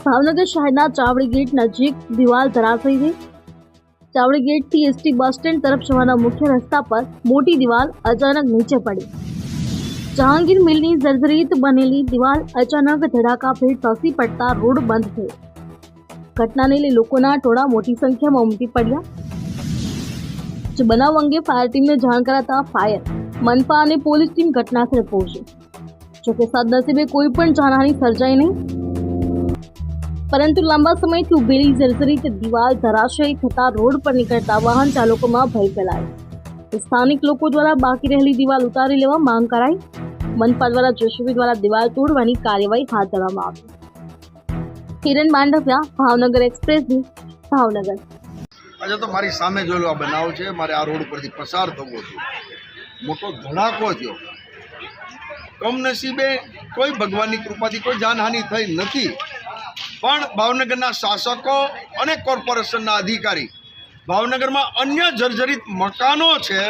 ભાવનગર શહેરના ચાવડી ગેટ નજીક દિવાલ ધરાશયી થઈ ચાવડી ગેટથી એસટી બસ સ્ટેન્ડ તરફ જવાના મુખ્ય રસ્તા પર મોટી દિવાલ અચાનક નીચે પડી જહાંગીર મિલની જર્જરિત બનેલી દિવાલ અચાનક ધડાકા ભેટ ધસી પડતા રોડ બંધ થયો ઘટનાને લઈ લોકોના ટોળા મોટી સંખ્યામાં ઉમટી પડ્યા જે બનાવ અંગે ફાયર ટીમને જાણ કરાતા ફાયર મનપા અને પોલીસ ટીમ ઘટનાસ્થળે પહોંચી જોકે સદનસીબે કોઈ પણ જાનહાની સર્જાઈ નહીં પરંતુ લાંબા સમયથી ઉભેલી જર્જરિત દિવાલ ધરાશયી થતા રોડ પર નીકળતા વાહન ચાલકોમાં ભય ફેલાયો. સ્થાનિક લોકો દ્વારા બાકી રહેલી દિવાલ ઉતારી લેવા માંગ કરાઈ. મનપા દ્વારા જેસીબી દ્વારા દિવાલ તોડવાની કાર્યવાહી હાથ ધરવામાં આવી. કિરણ માંડવિયા, ભાવનગર એક્સપ્રેસ ભાવનગર. આજે તો મારી સામે જોયેલો આ બનાવ છે, મારે આ રોડ પરથી પસાર થવો હતું. મોટો ધડાકો થયો કમનસીબે કોઈ ભગવાનની કૃપાથી કોઈ જાનહાનિ થઈ નથી. પણ ભાવનગરના શાસકો અને કોર્પોરેશનના અધિકારી, ભાવનગરમાં અન્ય જર્જરિત મકાનો છે,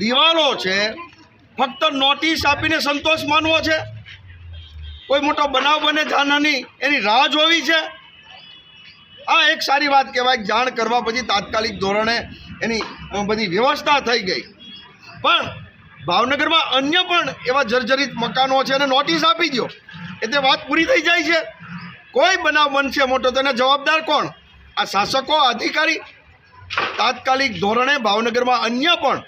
દિવાલો છે, ફક્ત નોટિસ આપીને સંતોષ માનવો છે? કોઈ મોટો બનાવ બને જાનહાની એની રાહ જોવી છે? આ એક સારી વાત કહેવાય, જાણ કરવા પછી તાત્કાલિક ધોરણે એની બધી વ્યવસ્થા થઈ ગઈ. પણ ભાવનગરમાં અન્ય પણ એવા જર્જરિત મકાનો છે અને નોટિસ આપી દો એટલે વાત પૂરી થઈ જાય છે. કોઈ બનાવ બનશે મોટો, તેને જવાબદાર કોણ? આ શાસકો, અધિકારી, તાત્કાલિક ધોરણે ભાવનગરમાં અન્ય પણ,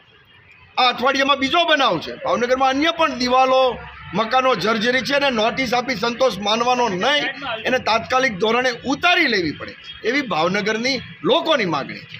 આ અઠવાડિયામાં બીજો બનાવ છે. ભાવનગરમાં અન્ય પણ દિવાલો, મકાનો જર્જરી છે અને નોટિસ આપી સંતોષ માનવાનો નહીં, એને તાત્કાલિક ધોરણે ઉતારી લેવી પડે. એવી ભાવનગરની લોકોની માગણી છે.